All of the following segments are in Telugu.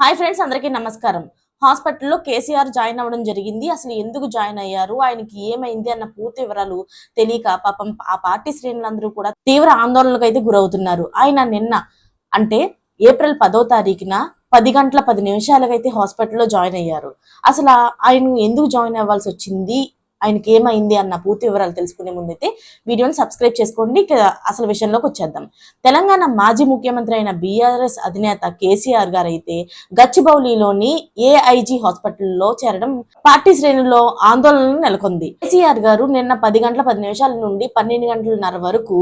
హాయ్ ఫ్రెండ్స్ అందరికీ నమస్కారం. హాస్పిటల్లో కేసీఆర్ జాయిన్ అవ్వడం జరిగింది. అసలు ఎందుకు జాయిన్ అయ్యారు? ఆయనకి ఏమైంది అన్న పూర్తి వివరాలు తెలియక పాపం ఆ పార్టీ శ్రేణులందరూ కూడా తీవ్ర ఆందోళనకు అయితే గురవుతున్నారు. ఆయన నిన్న అంటే ఏప్రిల్ పదో తారీఖున పది గంటల పది నిమిషాలకైతే హాస్పిటల్లో జాయిన్ అయ్యారు. అసలు ఆయన ఎందుకు జాయిన్ అవ్వాల్సి వచ్చింది? ఆయనకి ఏమైంది అన్న పూర్తి వివరాలు తెలుసుకునే ముందైతే వీడియోని సబ్స్క్రైబ్ చేసుకోండి. అసలు విషయంలోకి వచ్చేద్దాం. తెలంగాణ మాజీ ముఖ్యమంత్రి అయిన బీఆర్ఎస్ అధినేత కేసీఆర్ గారు అయితే గచ్చిబౌలిలోని ఏఐజీ హాస్పిటల్లో చేరడం పార్టీ శ్రేణుల్లో ఆందోళన నెలకొంది. కేసీఆర్ గారు నిన్న పది గంటల పది నిమిషాల నుండి పన్నెండు గంటలన్నర వరకు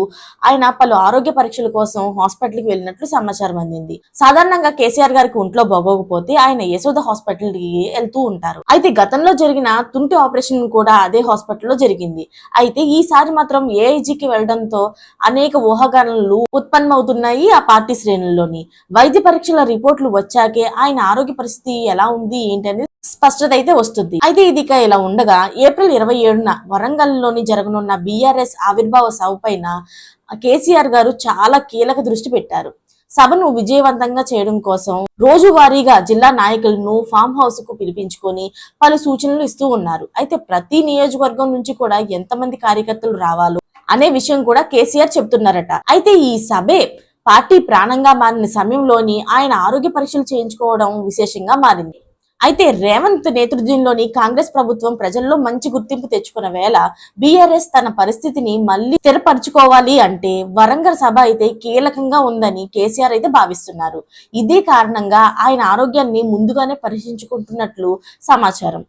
ఆయన పలు ఆరోగ్య పరీక్షల కోసం హాస్పిటల్కి వెళ్ళినట్లు సమాచారం అందింది. సాధారణంగా కేసీఆర్ గారికి ఒంట్లో బాగోకపోతే ఆయన యశోద హాస్పిటల్కి వెళ్తూ ఉంటారు. అయితే గతంలో జరిగిన తుంటి ఆపరేషన్ కూడా అదే హాస్పిటల్లో జరిగింది. అయితే ఈసారి మాత్రం ఏఐజీకి వెళ్ళడంతో అనేక ఊహాగానాలు ఉత్పన్నమవుతున్నాయి ఆ పార్టీ శ్రేణుల్లోని. వైద్య పరీక్షల రిపోర్ట్లు వచ్చాకే ఆయన ఆరోగ్య పరిస్థితి ఎలా ఉంది ఏంటనేది స్పష్టత అయితే వస్తుంది. అయితే ఇది ఇక ఇలా ఉండగా ఏప్రిల్ ఇరవై ఏడున వరంగల్లోని జరగనున్న బీఆర్ఎస్ ఆవిర్భావ సభ పైన కేసీఆర్ గారు చాలా కీలక దృష్టి పెట్టారు. సభను విజయవంతంగా చేయడం కోసం రోజువారీగా జిల్లా నాయకులను ఫామ్ హౌస్కు పిలిపించుకొని పలు సూచనలు ఇస్తూ ఉన్నారు. అయితే ప్రతి నియోజకవర్గం నుంచి కూడా ఎంతమంది కార్యకర్తలు రావాలో అనే విషయం కూడా కేసీఆర్ చెప్తున్నారట అయితే ఈ సభే పార్టీ ప్రాణంగా మారిన సమయంలోని ఆయన ఆరోగ్య పరీక్షలు చేయించుకోవడం విశేషంగా మారింది. అయితే రేవంత్ నేతృత్వంలోని కాంగ్రెస్ ప్రభుత్వం ప్రజల్లో మంచి గుర్తింపు తెచ్చుకున్న వేళ బీఆర్ఎస్ తన పరిస్థితిని మళ్ళీ స్థిరపరచుకోవాలి అంటే వరంగల్ సభ అయితే కీలకంగా ఉందని కేసీఆర్ అయితే భావిస్తున్నారు. ఇదే కారణంగా ఆయన ఆరోగ్యాన్ని ముందుగానే పరీక్షించుకుంటున్నట్లు సమాచారం.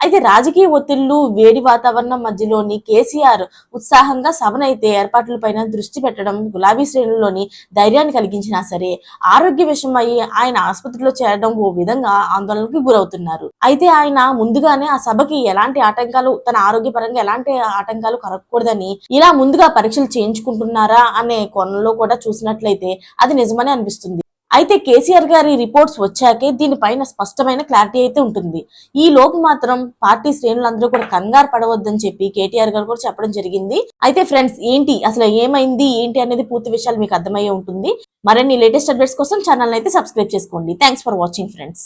అయితే రాజకీయ ఒత్తిళ్ళు వేడి వాతావరణం మధ్యలోని కేసీఆర్ ఉత్సాహంగా సభనైతే ఏర్పాట్లపైన దృష్టి పెట్టడం గులాబీ శ్రేణుల్లోని ధైర్యాన్ని కలిగించినా సరే ఆరోగ్య విషయమై ఆయన ఆసుపత్రిలో చేరడం ఓ విధంగా ఆందోళనకు గురవుతున్నారు. అయితే ఆయన ముందుగానే ఆ సభకి ఎలాంటి ఆటంకాలు తన ఆరోగ్యపరంగా ఎలాంటి ఆటంకాలు కలగకూడదని ఇలా ముందుగా పరీక్షలు చేయించుకుంటున్నారా అనే కోణంలో కూడా చూసినట్లయితే అది నిజమని అనిపిస్తుంది. అయితే కేసీఆర్ గారి రిపోర్ట్స్ వచ్చాకే దీనిపైన స్పష్టమైన క్లారిటీ అయితే ఉంటుంది. ఈ లోపు మాత్రం పార్టీ శ్రేణులందరూ కూడా కంగారు పడవద్దని చెప్పి కేటీఆర్ గారు కూడా చెప్పడం జరిగింది. అయితే ఫ్రెండ్స్ ఏంటి? అసలు ఏమైంది? ఏంటి అనేది పూర్తి విషయాలు మీకు అర్థమయ్యే ఉంటుంది. మరిన్ని లేటెస్ట్ అప్డేట్స్ కోసం ఛానల్ అయితే సబ్స్క్రైబ్ చేసుకోండి. Thanks for watching friends